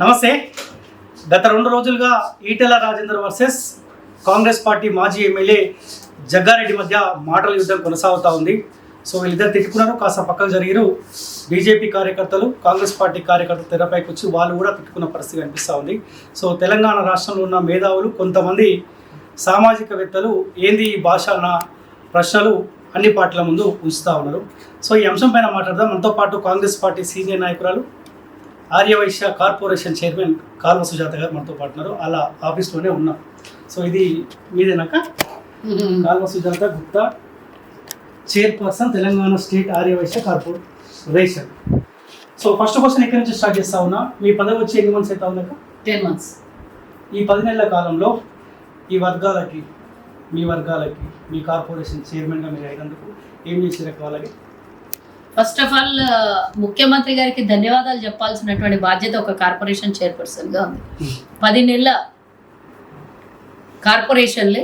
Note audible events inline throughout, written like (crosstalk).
నమస్తే. గత రెండు రోజులుగా ఈటెల రాజేందర్ వర్సెస్ కాంగ్రెస్ పార్టీ మాజీ ఎమ్మెల్యే జగ్గారెడ్డి మధ్య మాటల యుద్ధం కొనసాగుతూ ఉంది. సో వీళ్ళిద్దరు తిట్టుకున్నారు కాస్త పక్కకు జరిగారు. బీజేపీ కార్యకర్తలు కాంగ్రెస్ పార్టీ కార్యకర్తలు తెరపైకి వచ్చి వాళ్ళు కూడా తిట్టుకున్న పరిస్థితి కనిపిస్తూ ఉంది. సో తెలంగాణ రాష్ట్రంలో ఉన్న మేధావులు కొంతమంది సామాజికవేత్తలు ఏంది ఈ భాష అన్న ప్రశ్నలు అన్ని పార్టీల ముందు ఉంచుతూ ఉన్నారు. సో ఈ అంశం పైన మాట్లాడదాం. మనతో పాటు కాంగ్రెస్ పార్టీ సీనియర్ నాయకురాలు ఆర్యవైశ్య కార్పొరేషన్ చైర్మన్ కాల్వ సుజాత గారు మనతో పాటు ఉన్నారు. అలా ఆఫీస్లోనే ఉన్నాం. సో ఇది మీదేనాక? Kalva Sujatha Gupta chairperson Telangana state Arya Vysya corporation. So first question ఎక్కడి నుంచి స్టార్ట్ చేస్తా ఉన్నా? మీ పదవి వచ్చి ఎన్ని మంత్స్ అవుతా ఉందాక టెన్ మంత్స్ ఈ పది నెలల కాలంలో ఈ వర్గాలకి మీ వర్గాలకి మీ కార్పొరేషన్ చైర్మన్గా మీరు అయినందుకు ఏం చేసారు వాళ్ళకి? ఫస్ట్ ఆఫ్ ఆల్ ముఖ్యమంత్రి గారికి ధన్యవాదాలు చెప్పాల్సినటువంటి బాధ్యత ఒక కార్పొరేషన్ చైర్పర్సన్గా ఉంది. పది నెలల కార్పొరేషన్లే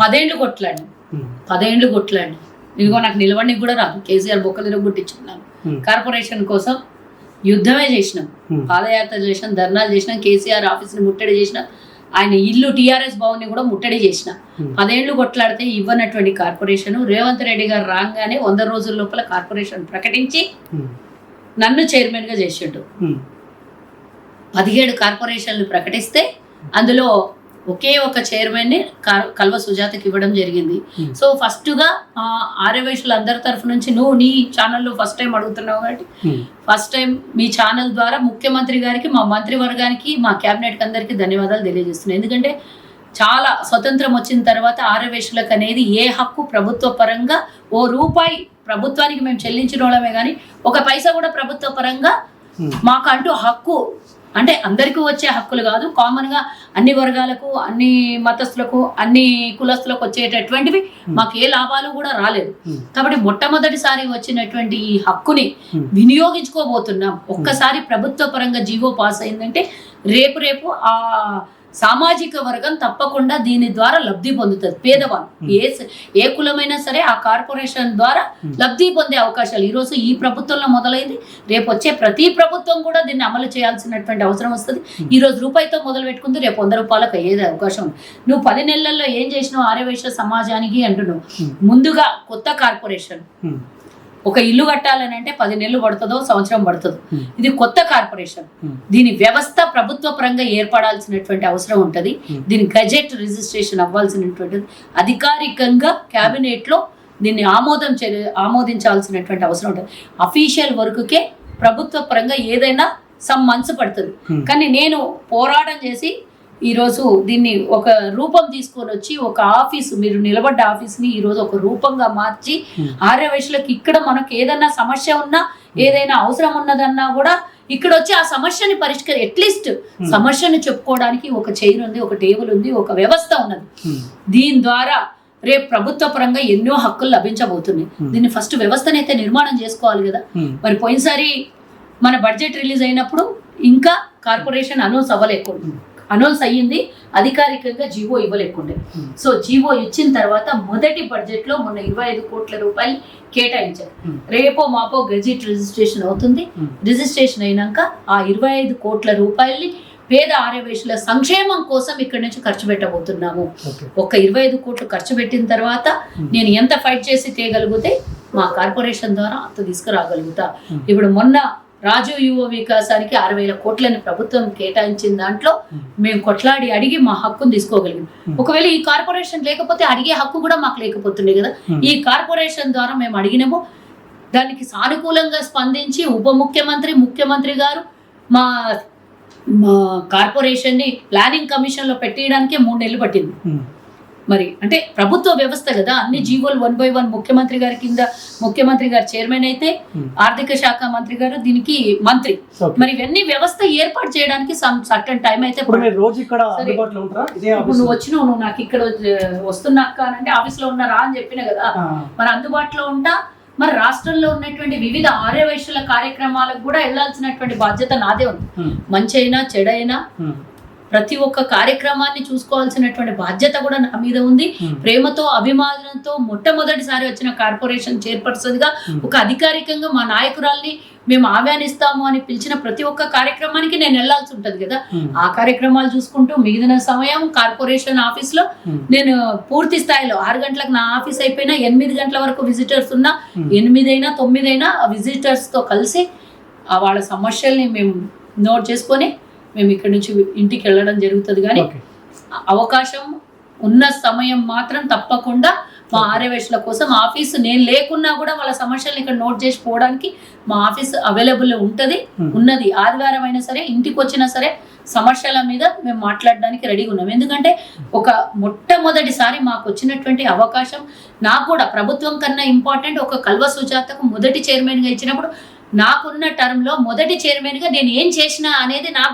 పదేండ్లు కొట్లాడి పదేండ్లు కొట్లాడి ఇదిగో నాకు నిలవడానికి కూడా రాదు. కేసీఆర్ బొక్కలు గుట్టించుకున్నాను కార్పొరేషన్ కోసం యుద్ధమే చేసినాం. పాదయాత్ర చేసినాం ధర్నాలు చేసినాం కేసీఆర్ ఆఫీస్ని ముట్టడి చేసినాం. ఆయన ఇల్లు టీఆర్ఎస్ భవన్ని కూడా ముట్టడి చేసిన. పదేళ్ళు కొట్లాడితే ఇవ్వనటువంటి కార్పొరేషన్ రేవంత్ రెడ్డి గారు రాగానే వంద రోజుల లోపల కార్పొరేషన్ ప్రకటించి నన్ను చైర్మన్గా చేసిండు. పదిహేడు కార్పొరేషన్లు ప్రకటిస్తే అందులో ఒకే ఒక చైర్మన్ని కల్వ సుజాతకి ఇవ్వడం జరిగింది. సో ఫస్ట్గా ఆర్యవైశ్యుల అందరి తరఫు నుంచి నువ్వు నీ ఛానల్లో ఫస్ట్ టైం అడుగుతున్నావు కాబట్టి ఫస్ట్ టైం మీ ఛానల్ ద్వారా ముఖ్యమంత్రి గారికి మా మంత్రివర్గానికి మా క్యాబినెట్ అందరికీ ధన్యవాదాలు తెలియజేస్తున్నాను. ఎందుకంటే చాలా స్వతంత్రం వచ్చిన తర్వాత ఆర్యవేశులకు అనేది ఏ హక్కు ప్రభుత్వ పరంగా ఓ రూపాయి ప్రభుత్వానికి మేము చెల్లించిన వాళ్ళమే కానీ ఒక పైసా కూడా ప్రభుత్వ పరంగా మాకంటూ హక్కు అంటే అందరికీ వచ్చే హక్కులు కాదు. కామన్గా అన్ని వర్గాలకు అన్ని మతస్థులకు అన్ని కులస్తులకు వచ్చేటటువంటివి మాకు ఏ లాభాలు కూడా రాలేదు. కాబట్టి మొట్టమొదటిసారి వచ్చినటువంటి ఈ హక్కుని వినియోగించుకోబోతున్నాం. ఒక్కసారి ప్రభుత్వ పరంగా జీవో పాస్ అయిందంటే రేపు రేపు ఆ సామాజిక వర్గం తప్పకుండా దీని ద్వారా లబ్ధి పొందుతుంది. పేదవాళ్ళు. ఏ స- ఏ కులమైనా సరే ఆ కార్పొరేషన్ ద్వారా లబ్ధి పొందే అవకాశాలు. ఈ రోజు ఈ ప్రభుత్వంలో మొదలైంది. రేపు వచ్చే ప్రతి ప్రభుత్వం కూడా దీన్ని అమలు చేయాల్సినటువంటి అవసరం వస్తుంది. ఈ రోజు రూపాయితో మొదలు పెట్టుకుంది రేపు వంద రూపాయలకు అయ్యేది అవకాశం ఉంది. నువ్వు పది నెలల్లో ఏం చేసినావు ఆర్యవేశ సమాజానికి అంటున్నావు. ముందుగా కొత్త కార్పొరేషన్. ఒక ఇల్లు కట్టాలని అంటే పది నెలలు పడుతుందో సంవత్సరం పడుతుందో. ఇది కొత్త కార్పొరేషన్. దీని వ్యవస్థ ప్రభుత్వ పరంగా ఏర్పడాల్సినటువంటి అవసరం ఉంటుంది. దీని గజెట్ రిజిస్ట్రేషన్ అవ్వాల్సినటువంటిది. అధికారికంగా క్యాబినెట్లో దీన్ని ఆమోదం చే- ఆమోదించాల్సినటువంటి అవసరం ఉంటుంది. అఫీషియల్ వర్క్కే ప్రభుత్వ పరంగా ఏదైనా సమ్ మంత్స్ పడుతుంది. కానీ నేను పోరాటం చేసి ఈరోజు దీన్ని ఒక రూపం తీసుకొని వచ్చి ఒక ఆఫీసు మీరు నిలబడ్డ ఆఫీస్ని ఈరోజు ఒక రూపంగా మార్చి ఆర్య వయసులకు ఇక్కడ మనకు ఏదైనా సమస్య ఉన్నా ఏదైనా అవసరం ఉన్నదన్నా కూడా ఇక్కడ వచ్చి ఆ సమస్యని పరిష్కరి అట్లీస్ట్ సమస్యను చెప్పుకోవడానికి ఒక చైర్ ఉంది ఒక టేబుల్ ఉంది ఒక వ్యవస్థ ఉన్నది. దీని ద్వారా రేపు ప్రభుత్వ పరంగా ఎన్నో హక్కులు లభించబోతున్నాయి. దీన్ని ఫస్ట్ వ్యవస్థనైతే నిర్మాణం చేసుకోవాలి కదా. మరి పోయినసారి మన బడ్జెట్ రిలీజ్ అయినప్పుడు ఇంకా కార్పొరేషన్ అనౌన్స్ అవ్వలేకుండా అనౌన్స్ అయ్యింది. అధికారికంగా జీవో ఇవ్వలేకుండే. సో జీవో ఇచ్చిన తర్వాత మొదటి బడ్జెట్లో మొన్న ఇరవై ఐదు కోట్ల రూపాయలు కేటాయించారు. రేపో మాపో గెజిట్ రిజిస్ట్రేషన్ అవుతుంది. రిజిస్ట్రేషన్ అయినాక ఆ ఇరవై ఐదు కోట్ల రూపాయల్ని పేద ఆర్యవేశుల సంక్షేమం కోసం ఇక్కడి నుంచి ఖర్చు పెట్టబోతున్నాము. ఒక ఇరవై ఐదు కోట్లు ఖర్చు పెట్టిన తర్వాత నేను ఎంత ఫైట్ చేసి తేగలిగితే మా కార్పొరేషన్ ద్వారా అంత తీసుకురాగలుగుతా. ఇప్పుడు మొన్న రాజీవ్ యువ వికాసానికి ఆరు వేల కోట్లని ప్రభుత్వం కేటాయించిన దాంట్లో మేము. కొట్లాడి అడిగి మా హక్కును తీసుకోగలిగాం. ఒకవేళ ఈ కార్పొరేషన్ లేకపోతే అడిగే హక్కు కూడా మాకు లేకపోతుండే కదా. ఈ కార్పొరేషన్ ద్వారా మేము అడిగినాము దానికి సానుకూలంగా స్పందించి ఉప ముఖ్యమంత్రి ముఖ్యమంత్రి గారు మా మా కార్పొరేషన్ని ప్లానింగ్ కమిషన్లో పెట్టేయడానికే మూడు నెలలు పట్టింది. మరి అంటే ప్రభుత్వ వ్యవస్థ కదా అన్ని జీవోలు వన్ బై వన్ ముఖ్యమంత్రి గారి కింద ముఖ్యమంత్రి గారు చైర్మన్ అయితే ఆర్థిక శాఖ మంత్రి గారు దీనికి మంత్రి. మరి ఇవన్నీ వ్యవస్థ ఏర్పాటు చేయడానికి సర్టన్ టైం అయితే రోజు ఇక్కడ నువ్వు వచ్చినావు నువ్వు నాకు ఇక్కడ వస్తున్నా అక్క అంటే ఆఫీస్లో ఉన్నారా అని చెప్పిన కదా. మరి అందుబాటులో ఉంటా మరి రాష్ట్రంలో ఉన్నటువంటి వివిధ ఆర్యవైశ్యుల కార్యక్రమాలకు కూడా వెళ్ళాల్సినటువంటి బాధ్యత నాదే ఉంది. మంచి అయినా చెడైనా ప్రతి ఒక్క కార్యక్రమాన్ని చూసుకోవాల్సినటువంటి బాధ్యత కూడా నా మీద ఉంది Hmm. ప్రేమతో అభిమానంతో మొట్టమొదటిసారి వచ్చిన కార్పొరేషన్ చైర్పర్సన్గా Hmm. ఒక అధికారికంగా మా నాయకురాల్ని మేము ఆహ్వానిస్తాము అని పిలిచిన ప్రతి ఒక్క కార్యక్రమానికి నేను వెళ్ళాల్సి ఉంటది కదా ఉమ్, ఆ కార్యక్రమాలు చూసుకుంటూ మిగిలిన సమయం కార్పొరేషన్ ఆఫీస్లో నేను పూర్తి స్థాయిలో ఆరు గంటలకు నా ఆఫీస్ అయిపోయినా ఎనిమిది గంటల వరకు విజిటర్స్ ఉన్నా. ఎనిమిదైనా తొమ్మిదైనా visitors తో కలిసి ఆ వాళ్ళ సమస్యల్ని మేము నోట్ చేసుకొని మేము ఇక్కడ నుంచి ఇంటికి వెళ్ళడం జరుగుతుంది. కానీ అవకాశం ఉన్న సమయం మాత్రం తప్పకుండా మా ఆర్యవేశ్ల కోసం ఆఫీస్ నేను లేకున్నా కూడా వాళ్ళ సమస్యల్ని ఇక్కడ నోట్ చేసి పోవడానికి మా ఆఫీస్ అవైలబుల్ ఉంటుంది. ఉన్నది. ఆదివారం అయినా సరే ఇంటికి వచ్చినా సరే సమస్యల మీద మేము మాట్లాడడానికి రెడీగా ఉన్నాం. ఎందుకంటే ఒక మొట్టమొదటిసారి మాకు వచ్చినటువంటి అవకాశం నాకు కూడా ప్రభుత్వం కన్నా ఇంపార్టెంట్ ఒక కల్వ సుజాతకు మొదటి చైర్మన్గా ఇచ్చినప్పుడు నాకున్న టర్మ్లో మొదటి చైర్మన్గా నేను ఏం చేసినా అనేది నా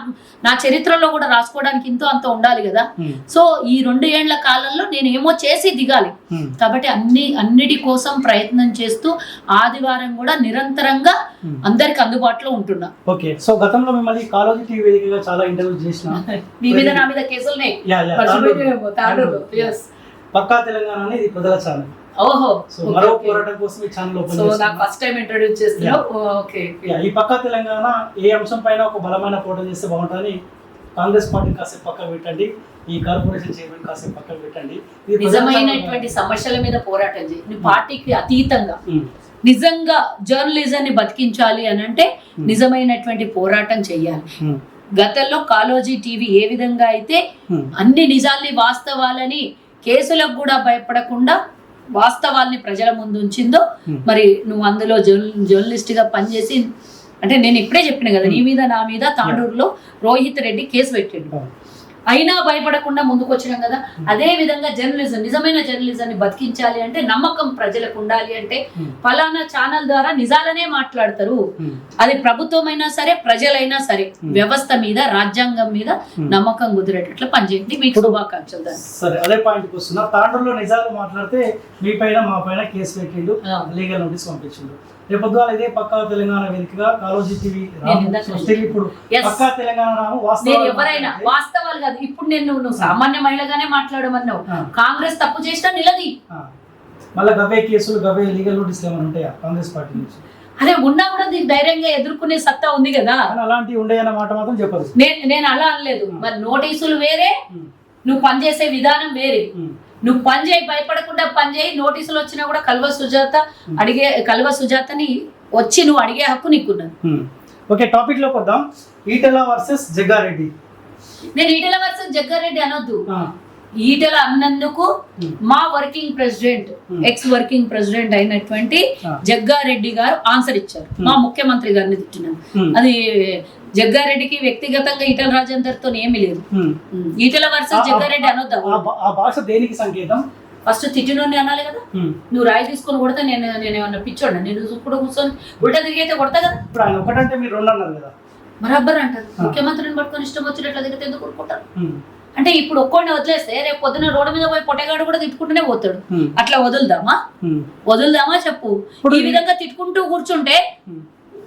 నా చరిత్రలో కూడా రాసుకోవడానికి ఇంతో అంత ఉండాలి కదా. ఉమ్, సో ఈ రెండు ఏళ్ళ కాలంలో నేను ఏమో చేసి దిగాలి. ఉమ్, కాబట్టి అన్ని అన్నిటి కోసం ప్రయత్నం చేస్తూ ఆదివారం కూడా నిరంతరంగా ఉమ్. అందరికి అందుబాటులో ఉంటున్నా. ఓకే. సో గతంలో మిమ్మల్ని కాలేజీ టీవీ వేదికగా చాలా ఇంటర్వ్యూ చేసిన (laughs) నీ మీద నా మీద. Yes. పక్కా తెలంగాణ అనేది ప్రజల ఛానల్. ఓహో సో మరో. పోరాటం కోసం ఈ ఛానల్ ఓపెన్ సో నాకు ఫస్ట్ టైం ఇంట్రొడ్యూస్ చేస్తున్నావు ఓకే ఈ పక్కా తెలంగాణ ఏ అంశం పైన ఒక బలమైన పోరాటం చేస్తే బాగుంటుందని కాంగ్రెస్ పార్టీ కాసేపు పక్కకు పెట్టండి. ఈ కార్పొరేషన్ చైర్మన్ కాసేపు పక్కకు పెట్టండి. నిజమైనటువంటి సమస్యల మీద పోరాటం చేయి. నీ పార్టీకి అతీతంగా. ఉమ్, నిజంగా జర్నలిజం ని బతికించాలి అని అంటే నిజమైనటువంటి పోరాటం చెయ్యాలి. ఉమ్, గతంలో కాలోజీ టీవీ ఏ విధంగా అయితే అన్ని నిజాల్ని వాస్తవాలని కేసులకు కూడా భయపడకుండా వాస్తవాల్ని ప్రజల ముందు ఉంచిందో. మరి నువ్వు అందులో జర్న జర్నలిస్ట్గా పనిచేసి అంటే నేను ఇప్పుడే చెప్పిన కదా నీ మీద నా మీద తాండూరులో రోహిత్ రెడ్డి కేసు పెట్టిండు. అయినా భయపడకుండా ముందుకు వచ్చినాం కదా అదే విధంగా జర్నలిజం నిజమైన జర్నలిజాన్ని బతికించాలి అంటే నమ్మకం ప్రజలకు ఉండాలి అంటే Hmm. ఫలానా ఛానల్ ద్వారా నిజాలనే మాట్లాడతారు ఉమ్, అది ప్రభుత్వమైనా సరే ప్రజలైనా సరే Hmm. వ్యవస్థ మీద రాజ్యాంగం మీద Hmm. నమ్మకం కుదిరేటట్లు పనిచేయండి మీకు శుభాకాంక్షలు సరే అదే పాయింట్కి వస్తున్నా తాండూరులో నిజాలు మాట్లాడితే మీ పైన మా పైన కేసు పెట్టిండు. లీగల్ నోటీస్ పంపించిండు రేపు పొద్దుగాల ఇదే పక్కా తెలంగాణ వేదికగా కాలోజీ టీవీ ఇప్పుడు. పక్కా తెలంగాణ రాము నేను ఎవరైనా వాస్తవాలు కాదు. ఇప్పుడు నేను నువ్వు సామాన్య మహిళగానే మాట్లాడమన్నావు. కాంగ్రెస్ తప్పు చేసినా నిలది. మళ్ళా గవే కేసులు గవే లీగల్ నోటీసులు ఏమైనా ఉంటాయా కాంగ్రెస్ పార్టీ నుంచి? అదే ఉన్నా కూడా నీకు ధైర్యంగా ఎదుర్కొనే సత్తా ఉంది కదా. అలాంటివి ఉండేయన్న మాట మాత్రం చెప్పరు నేను నేను అలా అనలేదు. మరి నోటీసులు వేరే నువ్వు పనిచేసే విధానం వేరే. నువ్వు పని చేయి భయపడకుండా పని చేయి నోటీసులు వచ్చినా కూడా కల్వ సుజాత అడిగే కల్వ సుజాతని వచ్చి నువ్వు అడిగే హక్కు నీకున్నది. ఓకే టాపిక్లోకి వద్దాం ఈటెల వర్సెస్ జగ్గారెడ్డి నేను ఈటెల వర్సెస్ జగ్గారెడ్డి అనొద్దు ఈటెల అన్నందుకు Hmm. మా working president Hmm. Ex working president అయినటువంటి. జగ్గారెడ్డి గారు ఆన్సర్ ఇచ్చారు Hmm. మా ముఖ్యమంత్రి గారిని తిట్టినాను అది జగ్గారెడ్డికి వ్యక్తిగతంగా ఈటెల రాజేందర్తో ఏమీ లేదు. ఈటెల వర్సెస్ జగ్గారెడ్డి అనొద్దా? ఆ భా- ఆ భాష దేనికి సంకేతం? ఫస్ట్ తిట్టినోని అనాలి కదా. నువ్వు రాయి తీసుకొని కొడితే నేను నేను ఏమన్నా పిచ్చోడా నేను ఇప్పుడు కూర్చొని ఉల్టా తిరిగి అయితే కొడతా కదా. ఇప్పుడు ఆయన ఒకటంటే మీరు రెండు అన్నారు కదా. బరాబర్ అంటారు. ముఖ్యమంత్రిని పట్టుకొని ఇష్టం వచ్చినట్లు తిరిగితే ఎందుకు కొట్టుకుంటారు ఉమ్, అంటే ఇప్పుడు ఒక్కడిని వదిలేస్తే రేపు పొద్దున రోడ్డు మీద పోయి పొట్టగాడు కూడా తిట్టుకుంటూనే పోతాడు. అట్లా వదులుదామా. వదులుదామా చెప్పు? ఇప్పుడు ఈ విధంగా తిట్టుకుంటూ కూర్చుంటే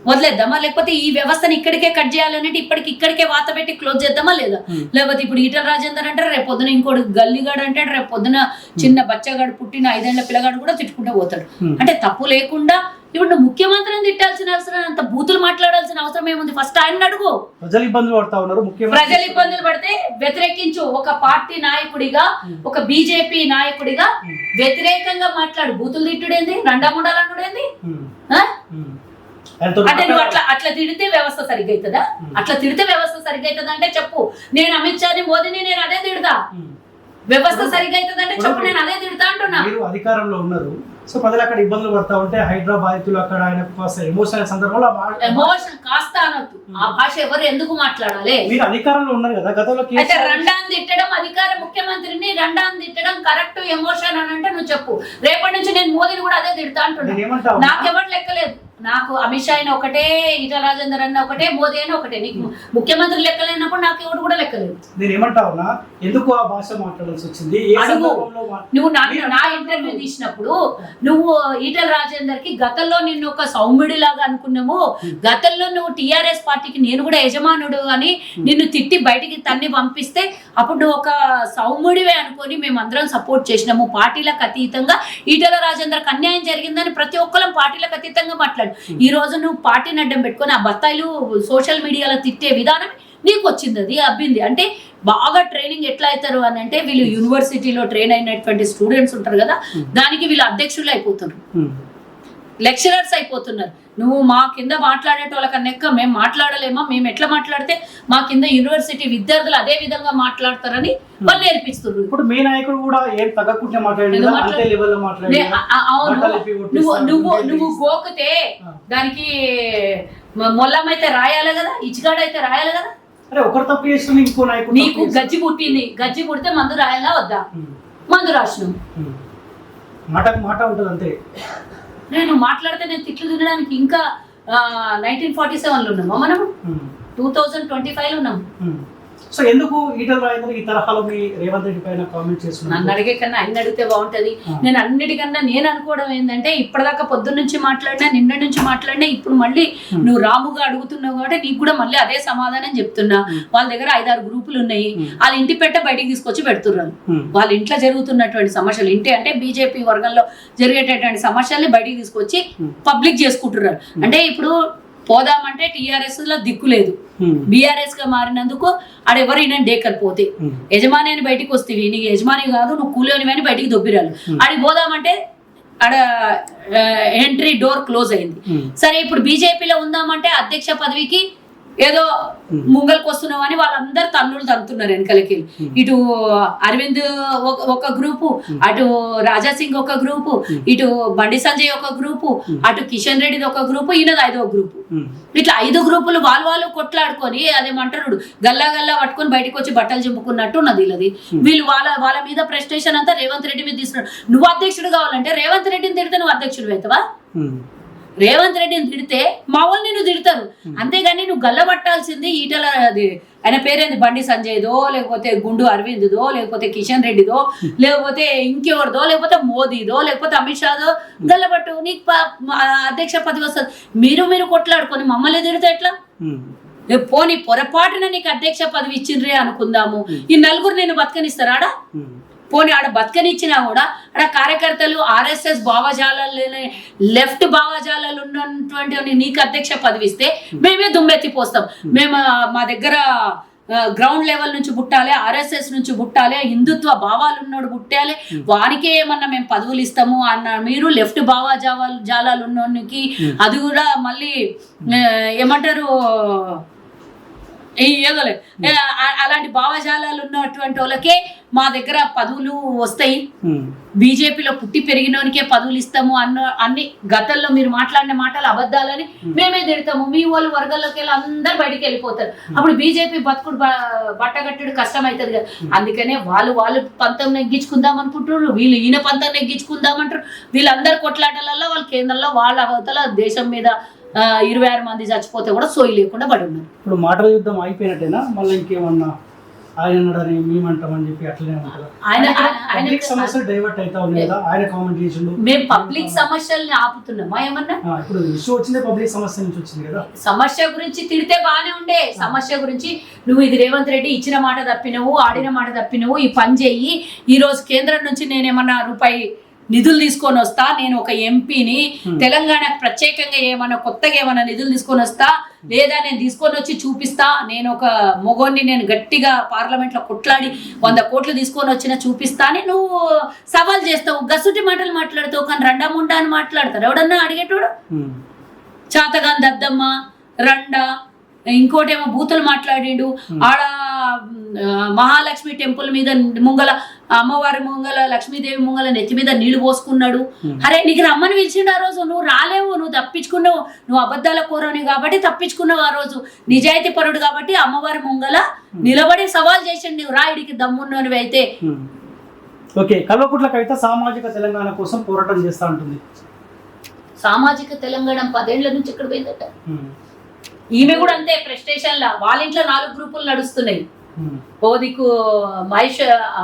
వదిలేద్దామా? లేకపోతే ఈ వ్యవస్థని ఇక్కడికే కట్ చేయాలనేది ఇప్పటికి ఇక్కడికే వాత పెట్టి క్లోజ్ చేద్దామా లేదా. లేకపోతే ఇప్పుడు ఈటల రాజేందర్ అంటారు రేపు పొద్దున ఇంకోటి గల్లిగాడు అంటాడు రేపు పొద్దున చిన్న బచ్చగాడు పుట్టిన ఐదేళ్ళ పిల్లగాడు కూడా తిట్టుకుంటూ పోతాడు. అంటే తప్పు లేకుండా ఇప్పుడు నువ్వు ముఖ్యమంత్రిని తిట్టాల్సిన అవసరం అంత బూతులు మాట్లాడాల్సిన అవసరం ఏముంది? ఫస్ట్ ఆయన అడుగు. ప్రజలు ఇబ్బందులు పడతా ఉన్నారు ప్రజలు ఇబ్బందులు పడితే వ్యతిరేకించు. ఒక పార్టీ నాయకుడిగా ఒక బీజేపీ నాయకుడిగా వ్యతిరేకంగా మాట్లాడు. బూతులు తిట్టుడేంది? రండాముండాలు అనుడేంది అంటే నువ్వు అట్లా అట్లా తిడితే వ్యవస్థ సరిగ్గా అవుతుందా. అట్లా తిడితే వ్యవస్థ సరిగ్గా అవుతుందా అంటే చెప్పు. నేను అమిత్ షాని మోదీని నేను అదే తిడతా. వ్యవస్థ సరిగ్గా అవుతుంది అంటే చెప్పు నేను అదే తిడతా అంటున్నా. మీరు అధికారంలో ఉన్నారు. సో ప్రజలు అక్కడ ఇబ్బందులు పడతా ఉంటే హైదరాబాద్ అక్కడ ఆయన ఎమోషనల్ సందర్భంలో ఎమోషన్ కాస్త అనొద్దు. ఆ భాష ఎవరు ఎందుకు మాట్లాడాలి? మీరు అధికారంలో ఉన్నారు కదా గతంలో అయితే రెండాన్ని తిట్టడం అధికార ముఖ్యమంత్రిని రెండాన్ని తిట్టడం కరెక్ట్ ఎమోషన్ అని అంటే నువ్వు చెప్పు. రేపటి నుంచి నేను మోదీని కూడా అదే తిడతా అంటున్నా? నాకెవరు లెక్కలేదు. నాకు అమిత్ షా అయిన ఒకటే ఈట రాజేందర్ అన్న ఒకటే మోదీ అయినా ఒకటే. నీకు ముఖ్యమంత్రి లెక్కలేనప్పుడు నాకు ఎవడు కూడా లెక్కలేదు. నేను ఏమంటావునా ఎందుకు ఆ భాష మాట్లాడాల్సి వచ్చింది? అడుగు. నువ్వు నా ఇంటర్వ్యూ తీసినప్పుడు నువ్వు ఈటల రాజేందర్కి గతంలో నిన్ను ఒక సౌమ్యుడి లాగా అనుకున్నాము గతంలో నువ్వు టిఆర్ఎస్ పార్టీకి నేను కూడా యజమానుడు అని నిన్ను తిట్టి బయటికి తన్ని పంపిస్తే అప్పుడు నువ్వు ఒక సౌమ్యుడివే అనుకొని మేము అందరం సపోర్ట్ చేసినాము. పార్టీలకు అతీతంగా ఈటల రాజేందర్కి అన్యాయం జరిగిందని ప్రతి ఒక్కరం పార్టీలకు అతీతంగా మాట్లాడు. ఈ రోజు నువ్వు పార్టీని అడ్డం పెట్టుకొని ఆ బత్తాయిలు సోషల్ మీడియాలో తిట్టే విధానం నీకు వచ్చింది అది అబ్బింది. అంటే బాగా ట్రైనింగ్ ఎట్లా అవుతారు అని అంటే వీళ్ళు యూనివర్సిటీలో ట్రైన్ అయినటువంటి స్టూడెంట్స్ ఉంటారు కదా దానికి వీళ్ళు అధ్యక్షులు అయిపోతున్నారు. ఉమ్. లెక్చరర్స్ అయిపోతున్నారు. నువ్వు మా కింద మాట్లాడేటోళ్ళకన్నా మేము మాట్లాడలేమా? మేము ఎట్లా మాట్లాడితే మా కింద యూనివర్సిటీ విద్యార్థులు అదే విధంగా మాట్లాడతారని వాళ్ళు నేర్పిస్తున్నారు. ఇప్పుడు మీ నాయకుడు కూడా ఏం తగ్గకుండా నువ్వు నువ్వు నువ్వు. గోకితే ఆ. దానికి మ- మొల్లం అయితే రాయాలి కదా? ఇచ్చిగాడ అయితే రాయాలి కదా? ఒకరు తప్పు చేస్తుంది ఇంకో నాయకుడు నీకు. గజ్జి పుట్టింది. గజ్జి పుడితే మందు రాయాలా? వద్దా? ఉమ్. మందు రాసినాం. మాటకు మాట ఉంటుంది అంతే. నేను మాట్లాడితే నేను తిట్లు తినడానికి ఇంకా నైన్టీన్ ఫార్టీ సెవెన్లో ఉన్నామా మనం. టూ థౌజండ్ ట్వంటీ ఫైవ్లో ఉన్నాం ఉమ్. సో ఎందుకు ఈటల రాజేంద్ర ఈ తరహాలో మీ రేవంత్ రెడ్డి పైన కామెంట్ నన్ను చేస్తున్నారు అడిగే కన్నా ఆయన అడిగితే బాగుంటది. నేను అన్నిటికన్నా నేను అనుకోవడం ఏంటంటే ఇప్పటిదాకా పొద్దున్న నుంచి మాట్లాడినా నిన్న నుంచి మాట్లాడినా ఇప్పుడు మళ్ళీ. నువ్వు రాముగా అడుగుతున్నావు కాబట్టి నీకు కూడా మళ్ళీ అదే సమాధానం చెప్తున్నా. వాళ్ళ దగ్గర ఐదారు గ్రూపులు ఉన్నాయి. వాళ్ళ ఇంటి పెట్ట బయటికి తీసుకొచ్చి పెడుతున్నారు. వాళ్ళ ఇంట్లో జరుగుతున్నటువంటి సమస్యలు ఇంటి అంటే బీజేపీ వర్గంలో జరిగేటటువంటి సమస్యల్ని బయటికి తీసుకొచ్చి. పబ్లిక్ చేసుకుంటున్నారు అంటే ఇప్పుడు పోదామంటే టీఆర్ఎస్లో దిక్కు లేదు. బీఆర్ఎస్గా మారినందుకు ఆడెవరైనా డేకర్ పోతే ఉమ్. యజమాని అని బయటికి వస్తేవి నీకు యజమాని కాదు నువ్వు కూలోనివి అని బయటికి దొబ్బిరాలు. ఆడికి పోదామంటే ఆడ ఎంట్రీ డోర్ క్లోజ్ అయింది. సరే ఇప్పుడు బీజేపీలో ఉందామంటే అధ్యక్ష పదవికి ఏదో Hmm. ముంగల్కి వస్తున్నావు అని వాళ్ళందరూ తన్నులు తంతున్నారు వెనకలకి Hmm. ఇటు అరవింద్ ఒక- గ్రూపు అటు రాజా సింగ్ ఒక గ్రూపు Hmm. ఇటు బండి సంజయ్ ఒక గ్రూపు Hmm. అటు కిషన్ రెడ్డిది ఒక గ్రూపు ఈయనది ఐదో గ్రూపు. ఇట్లా ఐదు గ్రూపులు వాళ్ళు వాళ్ళు కొట్లాడుకొని అదేమంటారు గల్లా గల్లా పట్టుకొని బయటకు వచ్చి బట్టలు చింపుకున్నట్టు ఉన్నది వీళ్ళది వీళ్ళు వాళ్ళ వాళ్ళ మీద ప్రెస్టేషన్ అంతా రేవంత్ రెడ్డి మీద తీసుకున్నాడు నువ్వు అధ్యక్షుడు కావాలంటే రేవంత్ రెడ్డిని తిడితే నువ్వు అధ్యక్షుడు అవుతావా. రేవంత్ రెడ్డిని తిడితే మా వాళ్ళు నిన్ను తిడతారు. అంతేగాని నువ్వు గల్ల పట్టాల్సింది ఈటల అది ఆయన పేరేంది? బండి సంజయ్దో లేకపోతే గుండు అరవింద్దో లేకపోతే కిషన్ రెడ్డిదో లేకపోతే ఇంకెవరిదో లేకపోతే మోదీదో లేకపోతే అమిత్ షాదో గల్లబట్టు. నీకు అధ్యక్ష పదవి వస్తుంది. మీరు మీరు కొట్లాడుకొని మమ్మల్ని తిడితే ఎట్లా? పోనీ పొరపాటున నీకు అధ్యక్ష పదవి ఇచ్చిండ్రే అనుకుందాము. ఈ నలుగురు నేను బతకనిస్తారాడా. పోనీ ఆడ బతకనిచ్చినా కూడా ఆడ కార్యకర్తలు ఆర్ఎస్ఎస్ భావజాలలోనే లెఫ్ట్ భావజాలాలు ఉన్నటువంటి నీకు అధ్యక్ష పదవి ఇస్తే మేమే దుమ్మెత్తిపోస్తాం మేము మా దగ్గర గ్రౌండ్ లెవెల్ నుంచి పుట్టాలి ఆర్ఎస్ఎస్ నుంచి పుట్టాలి హిందుత్వ భావాలు ఉన్నాడు పుట్టాలి. వానికే ఏమన్నా మేము పదవులు ఇస్తాము అన్న మీరు లెఫ్ట్ భావజావాలు జాలాలు ఉన్నోనికి అది కూడా మళ్ళీ ఏమంటారు అలాంటి భావజాలాలు ఉన్నటువంటి వాళ్ళకే మా దగ్గర పదవులు వస్తాయి. బీజేపీలో పుట్టి పెరిగినోనికే పదవులు ఇస్తాము అన్న అన్ని గతంలో మీరు మాట్లాడిన మాటలు అబద్ధాలని మేమే. తిడతాము. మీ వాళ్ళు వర్గాల్లోకి వెళ్ళి అందరు బయటికి వెళ్ళిపోతారు. అప్పుడు బీజేపీ బతుకుడు బట్టగట్టుడు కష్టం అవుతుంది కదా అందుకనే వాళ్ళు వాళ్ళు పంతం నెగ్గించుకుందాం అనుకుంటున్నారు. వీళ్ళు ఈయన పంతం నెగ్గించుకుందామంటారు వీళ్ళందరు కొట్లాటలలో వాళ్ళ కేంద్రంలో వాళ్ళ అవతల దేశం మీద ఇరవై ఆరు మంది చచ్చిపోతే కూడా సోయి లేకుండా పడి ఉన్నారు. ఇప్పుడు మాటల యుద్ధం అయిపోయినట్టేనా? మళ్ళీ ఇంకేమన్నా ఆయన అన్నాడని మేమంటామని చెప్పి అట్లనే ఉంటారు ఆయన ఆయన- పబ్లిక్ ఆయన సమస్యలు డైవర్ట్ అవుతా ఉన్నాయి కదా ఆయన కామెంట్ చేసిండు. మేము పబ్లిక్ సమస్యల్ని ఆపుతున్నామా ఏమన్నా? ఇప్పుడు ఇష్యూ వచ్చిందే పబ్లిక్ సమస్య నుంచి వచ్చింది కదా. సమస్య గురించి తిడితే బానే ఉండే. సమస్య గురించి నువ్వు ఇది రేవంత్ రెడ్డి ఇచ్చిన మాట తప్పినవు ఆడిన మాట తప్పినవు ఈ పని చెయ్యి. ఈ రోజు కేంద్రం నుంచి నేనేమన్నా రూపాయి నిధులు తీసుకొని వస్తా నేను ఒక ఎంపీని తెలంగాణకు ప్రత్యేకంగా ఏమన్నా కొత్తగా ఏమన్నా నిధులు తీసుకొని వస్తా లేదా నేను తీసుకొని వచ్చి చూపిస్తా నేను ఒక మొగోన్ని నేను గట్టిగా పార్లమెంట్లో కొట్లాడి వంద కోట్లు తీసుకొని వచ్చిన చూపిస్తా అని నువ్వు సవాల్ చేస్తావు. గసుటి మాటలు మాట్లాడతావు కానీ రెండా ముండా అని మాట్లాడతారు. ఎవడన్నా అడిగేటోడు? ఉమ్. చాతగాన్ దద్దమ్మ రండ ఇంకోటేమో బూతులు మాట్లాడిండు. ఆడ ఆ, మహాలక్ష్మి టెంపుల్ మీద ముంగల అమ్మవారి ముంగల లక్ష్మీదేవి ముంగల నెత్తి మీద నీళ్ళు పోసుకున్నాడు. అరే నీకు రమ్మని పిలిచిండు ఆ రోజు నువ్వు రాలేవు నువ్వు తప్పించుకున్నావు నువ్వు అబద్ధాల కోరని కాబట్టి తప్పించుకున్నావు ఆ రోజు. నిజాయితీ పరుడు కాబట్టి అమ్మవారి ముంగల నిలబడి సవాల్ చేసిండు నువ్వు రాయుడికి దమ్మున్నోనివి అయితే. ఓకే కల్వకుట్ల కవిత సామాజిక తెలంగాణ కోసం పోరాటం చేస్తా ఉంటుంది. సామాజిక తెలంగాణ పదేళ్ళ నుంచి ఇక్కడ పోయిందట? ఉమ్, ఈమె కూడా అంతే ప్రెస్టేషన్ లా. వాళ్ళ ఇంట్లో నాలుగు గ్రూపులు నడుస్తున్నాయి. ఉమ్, ఓ దిక్కు మహేష్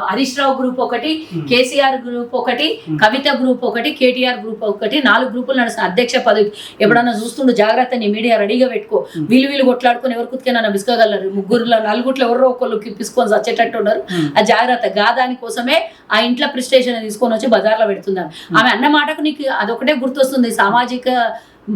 హరీష్ రావు గ్రూప్ ఒకటి Hmm. కేసీఆర్ గ్రూప్ ఒకటి Hmm. కవిత గ్రూప్ ఒకటి కేటీఆర్ గ్రూప్ ఒకటి నాలుగు గ్రూపులు నడుస్తున్న అధ్యక్ష పదవి ఎప్పుడన్నా చూస్తుండు జాగ్రత్త నీ మీడియా రెడీగా పెట్టుకో Hmm. వీళ్ళు వీళ్ళు కొట్లాడుకుని ఎవరు కుతికైనా బిసుకోగలరు ముగ్గురులో నలుగురిలో ఎవరో ఒకళ్ళు పిసుకొని చచ్చేటట్టు ఉన్నారు. ఆ జాగ్రత్త గాదాని కోసమే ఆ ఇంట్లో ప్రిస్టేషన్ తీసుకొని వచ్చి బజార్లో పెడుతున్నాను ఆమె అన్న మాటకు నీకు అదొకటే గుర్తొస్తుంది సామాజిక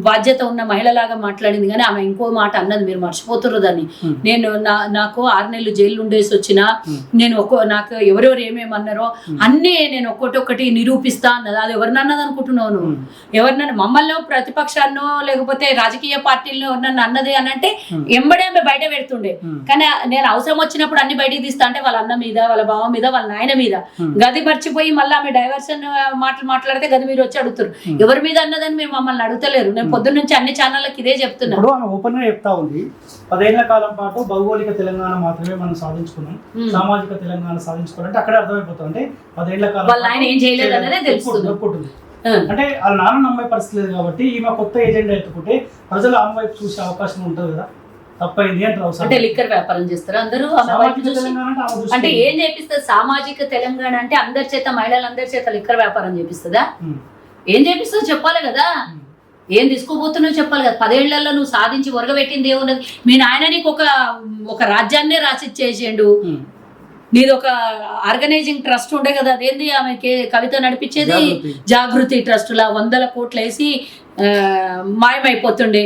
బాధ్యత ఉన్న మహిళలాగా మాట్లాడింది కానీ ఆమె ఇంకో మాట అన్నది మీరు మర్చిపోతుర్రు దాన్ని Hmm. నేను నా నాకు ఆరు నెలలు జైలు ఉండేసి వచ్చిన Hmm. నేను ఒక్కో నాకు ఎవరెవరు ఏమేమి అన్నారో Hmm. అన్నీ నేను ఒక్కటి ఒక్కటి నిరూపిస్తా అన్నది అది ఎవరినన్నది అనుకుంటున్నావు నువ్వు ఉమ్, ఎవరినన్నా మమ్మల్ని ప్రతిపక్షాన్నో లేకపోతే రాజకీయ పార్టీల్లో ఎవరినన్నా అన్నది అని అంటే. ఎంబడే ఆమె బయట పెడుతుండే కానీ నేను అవసరం వచ్చినప్పుడు అన్ని బయటికి తీస్తా అంటే వాళ్ళ అన్న మీద వాళ్ళ బావ మీద వాళ్ళ నాయన మీద. గది మర్చిపోయి మళ్ళీ ఆమె డైవర్షన్ మాటలు మాట్లాడితే గది మీరు వచ్చి అడుగుతారు. ఎవరి మీద అన్నదని మీరు మమ్మల్ని అడుగుతలేరు నేను పొద్దున్న నుంచి అన్ని ఛానళ్ళకి ఇదే చెప్తున్నా. ఇప్పుడు ఆమె ఓపెన్గా చెప్తా ఉంది. పదేళ్ళ కాలం పాటు భౌగోళిక తెలంగాణ మాత్రమే మనం సాధించుకున్నాం. సామాజిక తెలంగాణ సాధించుకోవాలంటే అక్కడే అర్థమైపోతుంది అంటే పదేళ్ళ కాలం వాళ్ళ ఆయన ఏం చేయలేదు అన్నదే తెలుస్తుంది. ఒప్పుకుంటుంది. అంటే వాళ్ళ నాన్న నమ్మే పరిస్థితి లేదు కాబట్టి ఈమె కొత్త ఏజెండా ఎత్తుకుంటే ప్రజలు ఆమె వైపు చూసే అవకాశం ఉంటుంది కదా. తప్పైంది అంటారు. అంటే లిక్కర్ వ్యాపారం చేస్తారు. అందరూ అంటే. ఏం చేపిస్తుంది? సామాజిక తెలంగాణ అంటే అందరి చేత మహిళలందరి చేత లిక్కర్ వ్యాపారం చేపిస్తుందా? ఏం చేపిస్తుందో చెప్పాలి కదా. ఏం తీసుకోబోతున్నావు చెప్పాలి కదా. పదేళ్ళలో నువ్వు సాధించి ఒరగబెట్టింది ఏమున్నది మీ నాయన నీకు ఒక ఒక రాజ్యాన్నే రాసిచ్చేసిండు. నీది ఒక ఆర్గనైజింగ్ ట్రస్ట్ ఉండే కదా. అదేంది ఆమెకి కవిత నడిపించేది? జాగృతి. ట్రస్ట్ లా వందల కోట్లు వేసి మాయమైపోతుండే.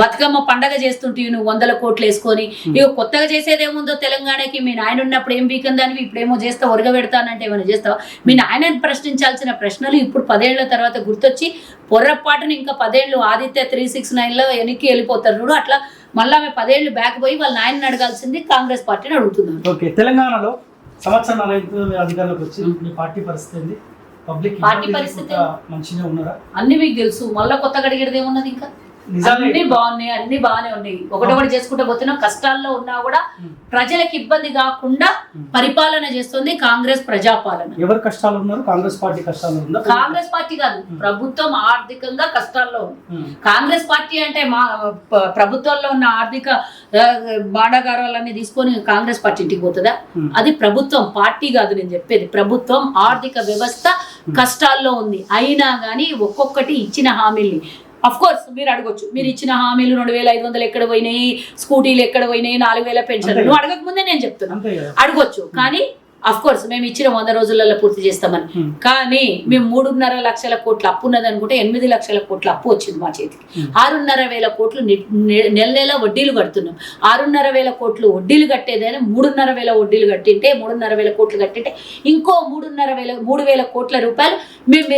బతుకమ్మ పండగ చేస్తుంటే నువ్వు వందల కోట్లు వేసుకొని ఇక కొత్తగా చేసేది ఏముందో తెలంగాణకి మీ నాయన ఉన్నప్పుడు ఏం బీకం దానివి ఇప్పుడేమో చేస్తా ఒరగబెడతానంటే ఏమైనా చేస్తావా? మీ నాయనని ప్రశ్నించాల్సిన ప్రశ్నలు ఇప్పుడు పదేళ్ళ తర్వాత గుర్తొచ్చి పొర్రపాటున ఇంకా పదేళ్ళు ఆదిత్య త్రీ సిక్స్ నైన్లో వెనక్కి వెళ్ళిపోతారు చూడు అట్లా మళ్ళీ ఆమె పదేళ్ళు బ్యాక్ పోయి వాళ్ళ నాయనని అడగాల్సింది కాంగ్రెస్ పార్టీని అడుగుతున్నాను. ఓకే తెలంగాణలో సంవత్సరం అధికారంలోకి వచ్చి మీ పార్టీ పరిస్థితి పబ్లిక్ పార్టీ పరిస్థితి మంచిగా ఉన్నారా? అన్ని మీకు తెలుసు మళ్ళీ కొత్తగా అడిగేది ఏమున్నది ఇంకా? అన్ని బాగున్నాయి అన్ని బాగానే ఉన్నాయి. ఒకటొకటి చేసుకుంటూ పోతున్నాం. కష్టాల్లో ఉన్నా కూడా. ప్రజలకు ఇబ్బంది కాకుండా. పరిపాలన చేస్తుంది కాంగ్రెస్ ప్రజాపాలన. ఎవరు కష్టాలు ఉన్నారు? కాంగ్రెస్ పార్టీ కష్టాలు ఉందా? కాంగ్రెస్ పార్టీ కాదు. ప్రభుత్వం ఆర్థికంగా కష్టాల్లో ఉంది. కాంగ్రెస్ పార్టీ అంటే మా ప్రభుత్వంలో ఉన్న ఆర్థిక ఆ, భాండాగారాలన్నీ తీసుకొని కాంగ్రెస్ పార్టీ ఇంటికి పోతుందా. అది ప్రభుత్వం పార్టీ కాదు నేను చెప్పేది. ప్రభుత్వం ఆర్థిక వ్యవస్థ కష్టాల్లో ఉంది. అయినా కానీ ఒక్కొక్కటి ఇచ్చిన హామీల్ని అఫ్ కోర్స్ మీరు అడగొచ్చు. మీరు ఇచ్చిన హామీలు రెండు వేల ఐదు వందలు ఎక్కడ పోయినాయి? స్కూటీలు ఎక్కడ పోయినాయి? నాలుగు వేల పెన్షన్. నువ్వు అడగక ముందే నేను చెప్తున్నా. అంతే కదా. అడగొచ్చు. కానీ అఫ్ కోర్స్ మేము ఇచ్చిన వంద రోజులలో పూర్తి చేస్తామని. ఉమ్, కానీ మేము మూడున్నర లక్షల కోట్ల అప్పు ఉన్నది అనుకుంటే ఎనిమిది లక్షల కోట్ల అప్పు వచ్చింది మా చేతికి. Hmm. ఆరున్నర వేల కోట్లు నెల నెల వడ్డీలు కడుతున్నాం. ఆరున్నర వేల కోట్లు వడ్డీలు కట్టేదైనా మూడున్నర వేల వడ్డీలు కట్టింటే మూడున్నర వేల కోట్లు కట్టింటే ఇంకో మూడున్నర వేల మూడు వేల కోట్ల రూపాయలు మేము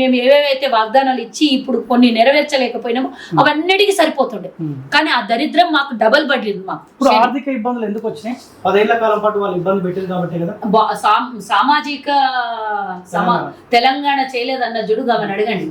మేము ఏవేవైతే వాగ్దానాలు ఇచ్చి ఇప్పుడు కొన్ని నెరవేర్చలేకపోయినామో అవన్నిటికీ సరిపోతుండే. కానీ ఆ దరిద్రం మాకు డబల్ పడింది మాకు. ఆర్థిక ఇబ్బందులు ఎందుకు వచ్చినాయి? పదేళ్ళ కాలం పాటు వాళ్ళు ఇబ్బంది పెట్టింది కాబట్టి కదా. సామాజిక సమా తెలంగాణ. చేయలేదన్న జుడు ఆమెను అడగండి.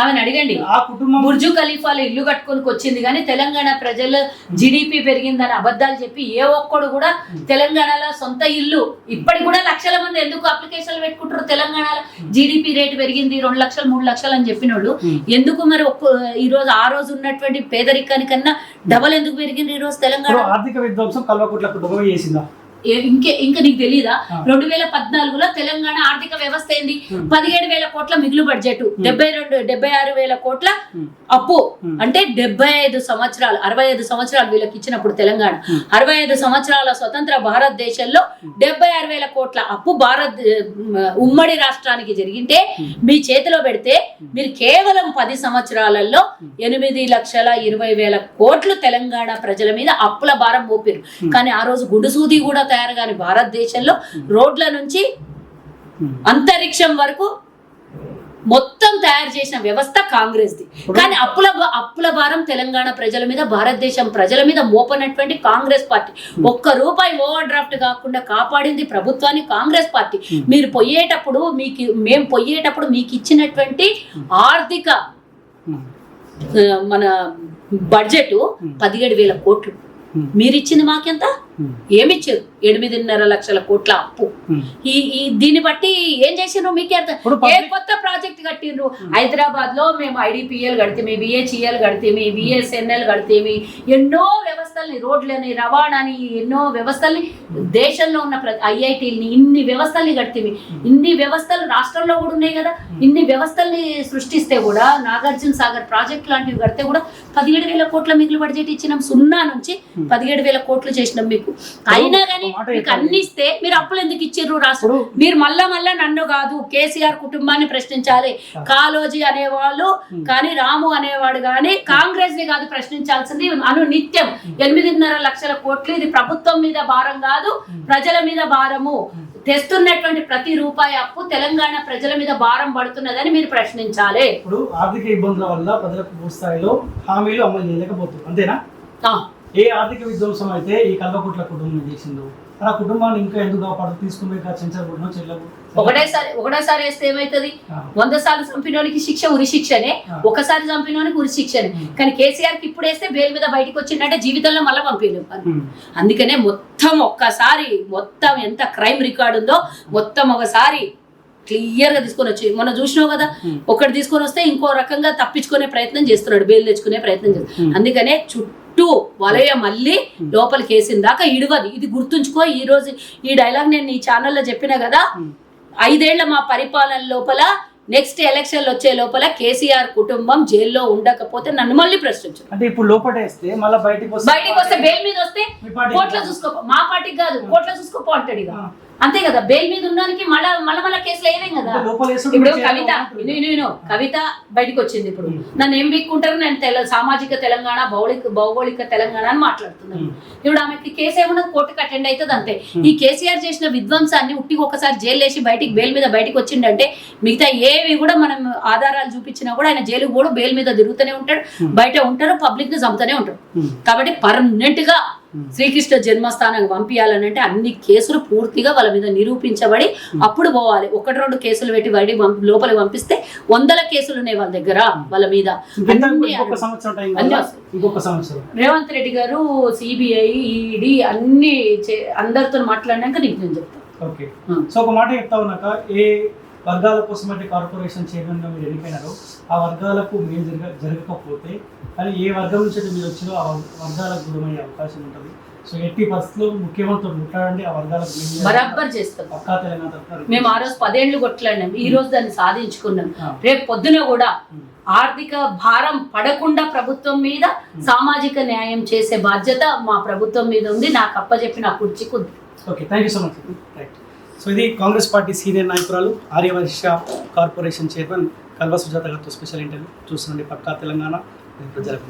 ఆమెను అడగండి. ఆ కుటుంబం బుర్జు ఖలీఫాలో ఇల్లు కట్టుకొని వచ్చింది కానీ తెలంగాణ ప్రజలు జిడిపి పెరిగిందని అబద్ధాలు చెప్పి ఏ ఒక్కడు కూడా తెలంగాణలో సొంత ఇల్లు ఇప్పటికి కూడా లక్షల మంది ఎందుకు అప్లికేషన్లు పెట్టుకుంటారు తెలంగాణలో? జీడిపి రేటు పెరిగింది రెండు లక్షలు మూడు లక్షలు అని చెప్పిన వాళ్ళు. ఎందుకు మరి ఒక్క ఈ రోజు ఆ రోజు ఉన్నటువంటి పేదరికానికన్నా డబల్ ఎందుకు పెరిగింది ఈ రోజు తెలంగాణ? ఆర్థిక విధ్వంసం కల్వకుట్ల కుటుంబం చేసిందా? ఇంకే ఇంకా నీకు తెలీదా? ఆ. రెండు వేల పద్నాలుగులో తెలంగాణ ఆర్థిక వ్యవస్థ ఏంది. పదిహేడు వేల కోట్ల మిగులు బడ్జెట్ డెబ్బై రెండు డెబ్బై ఆరు వేల కోట్ల. అప్పు. అంటే డెబ్బై ఐదు సంవత్సరాలు అరవై ఐదు సంవత్సరాలు వీళ్ళకి ఇచ్చినప్పుడు తెలంగాణ. అరవై ఐదు సంవత్సరాల స్వతంత్ర భారతదేశంలో డెబ్బై ఆరు వేల కోట్ల అప్పు భారత్ ఉమ్మడి రాష్ట్రానికి జరిగింటే మీ చేతిలో పెడితే మీరు కేవలం పది సంవత్సరాలలో ఎనిమిది లక్షల ఇరవై వేల కోట్లు తెలంగాణ ప్రజల మీద అప్పుల భారం మోపారు కానీ ఆ రోజు గుండుసూది కూడా తయారు కాని భారతదేశంలో రోడ్ల నుంచి. అంతరిక్షం వరకు మొత్తం తయారు చేసిన వ్యవస్థ కాంగ్రెస్ది. కానీ అప్పుల అప్పుల భారం తెలంగాణ ప్రజల మీద భారతదేశం ప్రజల మీద మోపనటువంటి కాంగ్రెస్ పార్టీ. ఒక్క రూపాయి ఓవర్ డ్రాఫ్ట్ కాకుండా కాపాడింది ప్రభుత్వాన్ని కాంగ్రెస్ పార్టీ. మీరు పోయేటప్పుడు మీకు మేము పోయేటప్పుడు మీకు ఇచ్చినటువంటి ఆర్థిక మన బడ్జెట్ పదిహేడు వేల కోట్లు. మీరు ఇచ్చింది మాకెంత? ఏమిచ్చారు? ఎనిమిదిన్నర లక్షల కోట్ల అప్పు. ఉమ్. ఈ ఈ దీన్ని బట్టి ఏం చేసిండ్రు? మీకే అర్థం. ఏ కొత్త ప్రాజెక్ట్ కట్టిండ్రు? హైదరాబాద్లో మేము ఐడిపిఎల్ కడితేమి బిహెచ్ఈఎల్ కడితేమి బిఎస్ఎన్ఎల్ కడితేమి ఎన్నో వ్యవస్థల్ని రోడ్లని రవాణాని ఎన్నో వ్యవస్థల్ని దేశంలో ఉన్న ఐఐటీని ఇన్ని వ్యవస్థల్ని కడితేమి. ఇన్ని వ్యవస్థలు రాష్ట్రంలో కూడా ఉన్నాయి కదా. ఇన్ని వ్యవస్థల్ని సృష్టిస్తే కూడా నాగార్జున సాగర్ ప్రాజెక్ట్ లాంటివి కడితే కూడా పదిహేడు వేల కోట్ల మిగులు బడ్జెట్ ఇచ్చినాం సున్నా నుంచి పదిహేడు వేల కోట్లు చేసినాం మీకు అయినా కానీ మీకు. అన్ని ఇస్తే మీరు అప్పులు ఎందుకు ఇచ్చిర్రు రాష్ట్రం మీరు మళ్ళా మళ్ళా నన్ను కాదు కేసీఆర్ కుటుంబాన్ని ప్రశ్నించాలి. కాలోజీ అనేవాళ్ళు కానీ రాము అనేవాడు కానీ కాంగ్రెస్ని కాదు ప్రశ్నించాల్సింది అను నిత్యం. ఎనిమిదిన్నర లక్షల కోట్లు ఇది ప్రభుత్వం మీద భారం కాదు ప్రజల మీద భారము. తెస్తున్నటువంటి ప్రతి రూపాయి అప్పు తెలంగాణ ప్రజల మీద భారం పడుతున్నదని మీరు ప్రశ్నించాలి. ఇప్పుడు ఆర్థిక ఇబ్బందుల వల్ల ప్రజలకు పూర్తి స్థాయిలో హామీలు అమలు చేయలేకపోతున్నారు. అంతేనా? ఏ ఆర్థిక విధ్వంసం అయితే ఈ కల్వకుట్ల కుటుంబం చేసిందో? ఆ కుటుంబాన్ని ఇంకా ఎందుకు కాపాడు? తీసుకుని చెంచకూడదు చెల్లవు ఒకటేసారి ఒకటేసారి వేస్తే ఏమైతుంది? వంద సార్లు చంపినోనికి శిక్ష ఉరి శిక్షనే. ఒకసారి చంపినోనికి ఉరి శిక్షనే. కానీ కేసీఆర్కి ఇప్పుడు వేస్తే బెయిల్ మీద బయటకు వచ్చిందంటే జీవితంలో మళ్ళీ పంపించలేము అందుకనే మొత్తం ఒక్కసారి మొత్తం ఎంత క్రైమ్ రికార్డు ఉందో మొత్తం ఒకసారి క్లియర్గా తీసుకొని వచ్చి మొన్న చూసినావు కదా. ఒకటి తీసుకొని వస్తే ఇంకో రకంగా తప్పించుకునే ప్రయత్నం చేస్తున్నాడు బెయిల్ తెచ్చుకునే ప్రయత్నం చేస్తున్నాడు. అందుకనే చుట్టూ వలయ మళ్ళీ లోపలికి వేసిన దాకా ఇడవది ఇది గుర్తుంచుకో ఈ రోజు ఈ డైలాగ్ నేను నీ ఛానల్లో చెప్పిన కదా. ఐదేళ్ళ మా పరిపాలన లోపల నెక్స్ట్ ఎలక్షన్లు వచ్చే లోపల కేసీఆర్ కుటుంబం జైల్లో ఉండకపోతే నన్ను మళ్ళీ ప్రశ్నించు అంటే ఇప్పుడు లోపటేస్తే మళ్ళీ బయటికి వస్తే బయటికి వస్తే బెయిల్ మీద వస్తే కోట్ల చూసుకో మా పార్టీకి కాదు కోట్ల చూసుకోపో అంటాడు ఇక. అంతే కదా బెయిల్ మీద ఉన్నానికి మళ్ళా మళ్ళా మళ్ళా కేసులు వేయలేం కదా ఇప్పుడు కవిత నేను కవిత బయటకు వచ్చింది ఇప్పుడు. నన్ను ఏం బిక్కుంటారు నేను తెల సామాజిక తెలంగాణ భౌగోళిక భౌగోళిక తెలంగాణ అని మాట్లాడుతున్నాను. ఇప్పుడు ఆమెకి కేసు ఏమన్నా కోర్టుకు అటెండ్ అవుతుంది అంతే ఈ కేసీఆర్ చేసిన విధ్వంసాన్ని ఉట్టికి ఒకసారి జైలు వేసి బయటికి బెయిల్ మీద బయటికి వచ్చిండంటే మిగతా ఏవి కూడా మనం ఆధారాలు చూపించినా కూడా ఆయన జైలు కూడా బెయిల్ మీద తిరుగుతూనే ఉంటాడు బయట ఉంటారు పబ్లిక్ని చంపుతూనే ఉంటాడు. కాబట్టి పర్మనెంట్గా. శ్రీకృష్ణ జన్మస్థానం పంపించాలని అంటే అన్ని కేసులు పూర్తిగా వాళ్ళ మీద నిరూపించబడి అప్పుడు పోవాలి. ఒకటి రెండు కేసులు పెట్టి పంపి లోపలికి పంపిస్తే వందల కేసులు ఉన్నాయి వాళ్ళ దగ్గర వాళ్ళ మీద. అన్ని అన్ని రేవంత్ రెడ్డి గారు సిబిఐ ఈడీ అన్ని చే- అందరితో మాట్లాడినాక నీకు నేను చెప్తాను ఉమ్. సో ఒక మాట చెప్తా ఉన్నాక ఏ వర్గాల కోసం అయితే కార్పొరేషన్ చైర్మన్గా మీరు ఎన్నికైనారో ఆ వర్గాలకు మీరు జరగ జరగకపోతే కానీ ఏ వర్గం నుంచి అయితే మీరు వచ్చినో ఆ వర్గాలకు దూరమయ్యే అవకాశం ఉంటుంది. సో ఎట్టి పరిస్థితుల్లో ముఖ్యమంత్రి ముట్టాడండి ఆ వర్గాలకు. బరాబర్ చేస్తాం. పక్కా తెలంగాణ మేము ఆ రోజు పదేళ్ళు కొట్లాడినాం. ఈ రోజు దాన్ని సాధించుకున్నాం. రేపు పొద్దున కూడా. ఆర్థిక భారం పడకుండా ప్రభుత్వం మీద సామాజిక న్యాయం చేసే బాధ్యత మా ప్రభుత్వం మీద ఉంది. నాకు అప్పచెప్పి నా కుర్చీకి ఉంది. Okay thank you so much. So ఇది కాంగ్రెస్ పార్టీ సీనియర్ నాయకురాలు ఆర్యవర్ష కార్పొరేషన్ చైర్మన్ కల్వ సుజాత గారితో స్పెషల్ ఇంటర్వ్యూ చూస్తుండే పక్కా తెలంగాణ. ప్రజలకు